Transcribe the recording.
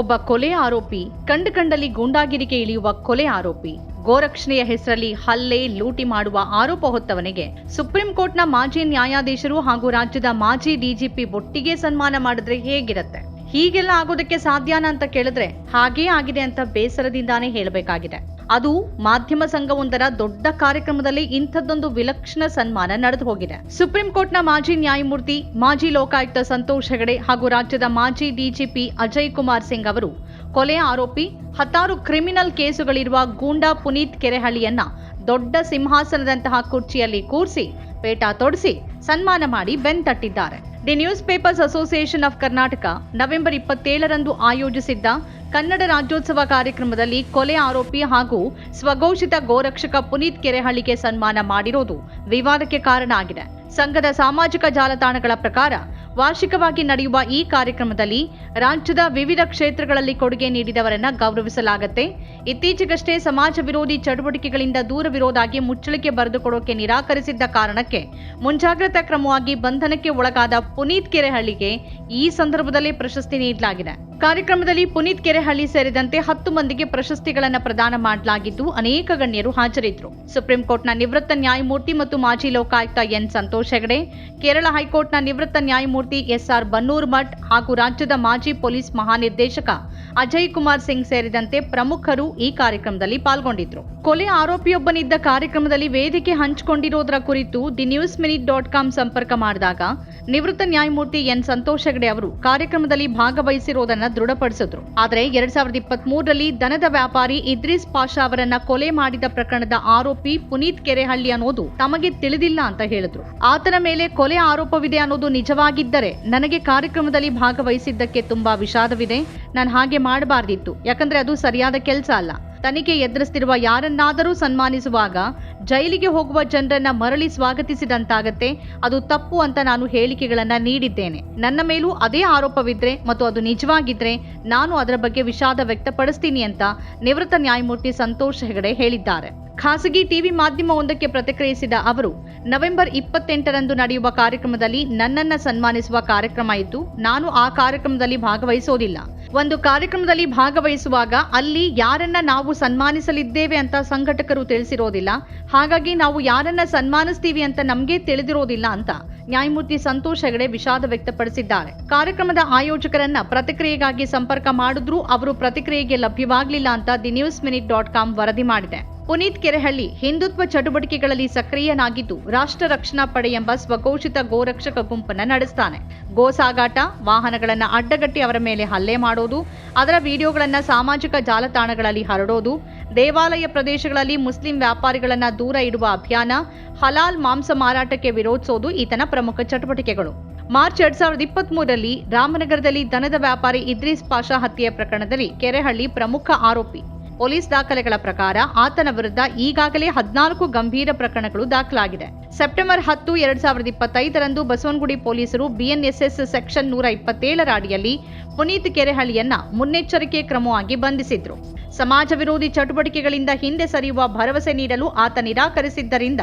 ಒಬ್ಬ ಕೊಲೆ ಆರೋಪಿ, ಕಂಡು ಕಂಡಲ್ಲಿ ಗೂಂಡಾಗಿರಿಗೆ ಇಳಿಯುವ ಕೊಲೆ ಆರೋಪಿ. ಗೋರಕ್ಷಣೆಯ ಹೆಸರಲ್ಲಿ ಹಲ್ಲೆ, ಲೂಟಿ ಮಾಡುವ ಆರೋಪ ಹೊತ್ತವನಿಗೆ ಸುಪ್ರೀಂ ಕೋರ್ಟ್ನ ಮಾಜಿ ನ್ಯಾಯಾಧೀಶರು ಹಾಗೂ ರಾಜ್ಯದ ಮಾಜಿ ಡಿಜಿಪಿ ಒಟ್ಟಿಗೆ ಸನ್ಮಾನ ಮಾಡಿದ್ರೆ ಹೇಗಿರತ್ತೆ? ಹೀಗೆಲ್ಲ ಆಗೋದಕ್ಕೆ ಸಾಧ್ಯನಾ ಅಂತ ಕೇಳಿದ್ರೆ ಹಾಗೇ ಆಗಿದೆ ಅಂತ ಬೇಸರದಿಂದಾನೇ ಹೇಳಬೇಕಾಗಿದೆ. ಅದು ಮಾಧ್ಯಮ ಸಂಘವೊಂದರ ದೊಡ್ಡ ಕಾರ್ಯಕ್ರಮದಲ್ಲಿ ಇಂಥದ್ದೊಂದು ವಿಲಕ್ಷಣ ಸನ್ಮಾನ ನಡೆದು ಹೋಗಿದೆ. ಸುಪ್ರೀಂ ಕೋರ್ಟ್ನ ಮಾಜಿ ನ್ಯಾಯಮೂರ್ತಿ, ಮಾಜಿ ಲೋಕಾಯುಕ್ತ ಸಂತೋಷ್ ಹೆಗಡೆ ಹಾಗೂ ರಾಜ್ಯದ ಮಾಜಿ ಡಿಜಿಪಿ ಅಜಯ್ ಕುಮಾರ್ ಸಿಂಗ್ ಅವರು ಕೊಲೆ ಆರೋಪಿ, ಹತ್ತಾರು ಕ್ರಿಮಿನಲ್ ಕೇಸುಗಳಿರುವ ಗೂಂಡಾ ಪುನೀತ್ ಕೆರೆಹಳ್ಳಿಯನ್ನ ದೊಡ್ಡ ಸಿಂಹಾಸನದಂತಹ ಕುರ್ಚಿಯಲ್ಲಿ ಕೂರಿಸಿ, ಪೇಟಾ ತೊಡಿಸಿ ಸನ್ಮಾನ ಮಾಡಿ ಬೆನ್ತಟ್ಟಿದ್ದಾರೆ the newspapers association of Karnataka November ಇಪ್ಪತ್ತೇಳರಂದು ಆಯೋಜಿಸಿದ್ದ ಕನ್ನಡ ರಾಜ್ಯೋತ್ಸವ ಕಾರ್ಯಕ್ರಮದಲ್ಲಿ ಕೊಲೆ ಆರೋಪಿ ಹಾಗೂ ಸ್ವಘೋಷಿತ ಗೋರಕ್ಷಕ ಪುನೀತ್ ಕೆರೆಹಳ್ಳಿಗೆ ಸನ್ಮಾನ ಮಾಡಿರುವುದು ವಿವಾದಕ್ಕೆ ಕಾರಣ ಆಗಿದೆ. ಸಂಘದ ಸಾಮಾಜಿಕ ಜಾಲತಾಣಗಳ ಪ್ರಕಾರ ವಾರ್ಷಿಕವಾಗಿ ನಡೆಯುವ ಈ ಕಾರ್ಯಕ್ರಮದಲ್ಲಿ ರಾಜ್ಯದ ವಿವಿಧ ಕ್ಷೇತ್ರಗಳಲ್ಲಿ ಕೊಡುಗೆ ನೀಡಿದವರನ್ನ ಗೌರವಿಸಲಾಗುತ್ತೆ. ಇತ್ತೀಚೆಗಷ್ಟೇ ಸಮಾಜ ವಿರೋಧಿ ಚಟುವಟಿಕೆಗಳಿಂದ ದೂರವಿರೋದಾಗಿ ಮುಚ್ಚಳಿಕೆ ಬರೆದುಕೊಡೋಕೆ ನಿರಾಕರಿಸಿದ್ದ ಕಾರಣಕ್ಕೆ ಮುಂಜಾಗ್ರತಾ ಕ್ರಮವಾಗಿ ಬಂಧನಕ್ಕೆ ಒಳಗಾದ ಪುನೀತ್ ಕೆರೆಹಳ್ಳಿಗೆ ಈ ಸಂದರ್ಭದಲ್ಲಿ ಪ್ರಶಸ್ತಿ ನೀಡಲಾಗಿದೆ. ಕಾರ್ಯಕ್ರಮದಲ್ಲಿ ಪುನೀತ್ ಕೆರೆಹಳ್ಳಿ ಸೇರಿದಂತೆ ಹತ್ತು ಮಂದಿಗೆ ಪ್ರಶಸ್ತಿಗಳನ್ನು ಪ್ರದಾನ ಮಾಡಲಾಗಿದ್ದು ಅನೇಕ ಗಣ್ಯರು ಹಾಜರಿದ್ದರು. ಸುಪ್ರೀಂ ಕೋರ್ಟ್ನ ನಿವೃತ್ತ ನ್ಯಾಯಮೂರ್ತಿ ಮತ್ತು ಮಾಜಿ ಲೋಕಾಯುಕ್ತ ಎನ್ ಸಂತೋಷ್ ಹೆಗಡೆ, ಕೇರಳ ಹೈಕೋರ್ಟ್ನ ನಿವೃತ್ತ ನ್ಯಾಯಮೂರ್ತಿ ಎಸ್ಆರ್ ಬನ್ನೂರ್ ಮಠ್ ಹಾಗೂ ರಾಜ್ಯದ ಮಾಜಿ ಪೊಲೀಸ್ ಮಹಾನಿರ್ದೇಶಕ ಅಜಯ್ ಕುಮಾರ್ ಸಿಂಗ್ ಸೇರಿದಂತೆ ಪ್ರಮುಖರು ಈ ಕಾರ್ಯಕ್ರಮದಲ್ಲಿ ಪಾಲ್ಗೊಂಡಿದ್ರು ಕೊಲೆ ಆರೋಪಿಯೊಬ್ಬನಿದ್ದ ಕಾರ್ಯಕ್ರಮದಲ್ಲಿ ವೇದಿಕೆ ಹಂಚಿಕೊಂಡಿರೋದರ ಕುರಿತು the news minute dot com ಸಂಪರ್ಕ ಮಾಡಿದಾಗ ನಿವೃತ್ತ ನ್ಯಾಯಮೂರ್ತಿ ಎನ್ ಸಂತೋಷ್ ಹೆಗಡೆ ಅವರು ಕಾರ್ಯಕ್ರಮದಲ್ಲಿ ಭಾಗವಹಿಸಿರೋದನ್ನ ದೃಢಪಡಿಸಿದ್ರು. ಆದರೆ ಎರಡ್ ಸಾವಿರದ ಇಪ್ಪತ್ತ್ ಮೂರರಲ್ಲಿ ದನದ ವ್ಯಾಪಾರಿ ಇದ್ರಿಸ್ ಪಾಷಾ ಅವರನ್ನ ಕೊಲೆ ಮಾಡಿದ ಪ್ರಕರಣದ ಆರೋಪಿ ಪುನೀತ್ ಕೆರೆಹಳ್ಳಿ ಅನ್ನೋದು ತಮಗೆ ತಿಳಿದಿಲ್ಲ ಅಂತ ಹೇಳಿದ್ರು. ಆತನ ಮೇಲೆ ಕೊಲೆ ಆರೋಪವಿದೆ ಅನ್ನೋದು ನಿಜವಾಗಿದ್ದರೆ ನನಗೆ ಕಾರ್ಯಕ್ರಮದಲ್ಲಿ ಭಾಗವಹಿಸಿದ್ದಕ್ಕೆ ತುಂಬಾ ವಿಷಾದವಿದೆ. ನಾನು ಹಾಗೆ ಮಾಡಬಾರ್ದಿತ್ತು. ಯಾಕಂದ್ರೆ ಅದು ಸರಿಯಾದ ಕೆಲಸ ಅಲ್ಲ. ತನಿಖೆ ಎದುರಿಸ್ತಿರುವ ಯಾರನ್ನಾದರೂ ಸನ್ಮಾನಿಸುವಾಗ ಜೈಲಿಗೆ ಹೋಗುವ ಜನರನ್ನ ಮರಳಿ ಸ್ವಾಗತಿಸಿದಂತಾಗತ್ತೆ. ಅದು ತಪ್ಪು ಅಂತ ನಾನು ಹೇಳಿಕೆಗಳನ್ನ ನೀಡಿದ್ದೇನೆ. ನನ್ನ ಮೇಲೂ ಅದೇ ಆರೋಪವಿದ್ರೆ ಮತ್ತು ಅದು ನಿಜವಾಗಿದ್ರೆ ನಾನು ಅದರ ಬಗ್ಗೆ ವಿಷಾದ ವ್ಯಕ್ತಪಡಿಸ್ತೀನಿ ಅಂತ ನಿವೃತ್ತ ನ್ಯಾಯಮೂರ್ತಿ ಸಂತೋಷ್ ಹೆಗಡೆ ಹೇಳಿದ್ದಾರೆ. ಖಾಸಗಿ ಟಿವಿ ಮಾಧ್ಯಮವೊಂದಕ್ಕೆ ಪ್ರತಿಕ್ರಿಯಿಸಿದ ಅವರು, ನವೆಂಬರ್ ಇಪ್ಪತ್ತೆಂಟರಂದು ನಡೆಯುವ ಕಾರ್ಯಕ್ರಮದಲ್ಲಿ ನನ್ನನ್ನ ಸನ್ಮಾನಿಸುವ ಕಾರ್ಯಕ್ರಮ ಇತ್ತು ನಾನು ಆ ಕಾರ್ಯಕ್ರಮದಲ್ಲಿ ಭಾಗವಹಿಸೋದಿಲ್ಲ. ಒಂದು ಕಾರ್ಯಕ್ರಮದಲ್ಲಿ ಭಾಗವಹಿಸುವಾಗ ಅಲ್ಲಿ ಯಾರನ್ನ ನಾವು ಸನ್ಮಾನಿಸಲಿದ್ದೇವೆ ಅಂತ ಸಂಘಟಕರು ತಿಳಿಸಿರೋದಿಲ್ಲ. ಹಾಗಾಗಿ ನಾವು ಯಾರನ್ನ ಸನ್ಮಾನಿಸ್ತೀವಿ ಅಂತ ನಮಗೆ ತಿಳಿದಿರೋದಿಲ್ಲ ಅಂತ ನ್ಯಾಯಮೂರ್ತಿ ಸಂತೋಷ್ ಹೆಗಡೆ ವಿಷಾದ ವ್ಯಕ್ತಪಡಿಸಿದ್ದಾರೆ. ಕಾರ್ಯಕ್ರಮದ ಆಯೋಜಕರನ್ನ ಪ್ರತಿಕ್ರಿಯೆಗಾಗಿ ಸಂಪರ್ಕ ಮಾಡಿದ್ರೂ ಅವರು ಪ್ರತಿಕ್ರಿಯೆಗೆ ಲಭ್ಯವಾಗಲಿಲ್ಲ ಅಂತ the news minute dot com ವರದಿ ಮಾಡಿದೆ. ಪುನೀತ್ ಕೆರೆಹಳ್ಳಿ ಹಿಂದುತ್ವ ಚಟುವಟಿಕೆಗಳಲ್ಲಿ ಸಕ್ರಿಯನಾಗಿದ್ದು ರಾಷ್ಟ್ರ ರಕ್ಷಣಾ ಪಡೆ ಎಂಬ ಸ್ವಘೋಷಿತ ಗೋರಕ್ಷಕ ಗುಂಪನ್ನು ನಡೆಸ್ತಾನೆ. ಗೋಸಾಗಾಟ, ವಾಹನಗಳನ್ನು ಅಡ್ಡಗಟ್ಟಿ ಅವರ ಮೇಲೆ ಹಲ್ಲೆ ಮಾಡೋದು, ಅದರ ವಿಡಿಯೋಗಳನ್ನು ಸಾಮಾಜಿಕ ಜಾಲತಾಣಗಳಲ್ಲಿ ಹರಡೋದು, ದೇವಾಲಯ ಪ್ರದೇಶಗಳಲ್ಲಿ ಮುಸ್ಲಿಂ ವ್ಯಾಪಾರಿಗಳನ್ನ ದೂರ ಇಡುವ ಅಭಿಯಾನ, ಹಲಾಲ್ ಮಾಂಸ ಮಾರಾಟಕ್ಕೆ ವಿರೋಧಿಸೋದು ಈತನ ಪ್ರಮುಖ ಚಟುವಟಿಕೆಗಳು. ಮಾರ್ಚ್ ಎರಡ್ ಸಾವಿರದ ಇಪ್ಪತ್ತ್ ಮೂರರಲ್ಲಿ ರಾಮನಗರದಲ್ಲಿ ದನದ ವ್ಯಾಪಾರಿ ಇದ್ರೀಸ್ ಪಾಷಾ ಹತ್ಯೆ ಪ್ರಕರಣದಲ್ಲಿ ಕೆರೆಹಳ್ಳಿ ಪ್ರಮುಖ ಆರೋಪಿ ಪೊಲೀಸ್ ದಾಖಲೆಗಳ ಪ್ರಕಾರ ಆತನ ವಿರುದ್ಧ ಈಗಾಗಲೇ ಹದಿನಾಲ್ಕು ಗಂಭೀರ ಪ್ರಕರಣಗಳು ದಾಖಲಾಗಿದೆ. ಸೆಪ್ಟೆಂಬರ್ ಹತ್ತು, ಎರಡ್ ಸಾವಿರದ ಇಪ್ಪತ್ತೈದರಂದು ಬಸವನಗುಡಿ ಪೊಲೀಸರು ಬಿಎನ್ಎಸ್ಎಸ್ ಸೆಕ್ಷನ್ ನೂರ ಇಪ್ಪತ್ತೇಳರ ಅಡಿಯಲ್ಲಿ ಪುನೀತ್ ಕೆರೆಹಳ್ಳಿಯನ್ನ ಮುನ್ನೆಚ್ಚರಿಕೆ ಕ್ರಮವಾಗಿ ಬಂಧಿಸಿದ್ರು. ಸಮಾಜ ವಿರೋಧಿ ಚಟುವಟಿಕೆಗಳಿಂದ ಹಿಂದೆ ಸರಿಯುವ ಭರವಸೆ ನೀಡಲು ಆತ ನಿರಾಕರಿಸಿದ್ದರಿಂದ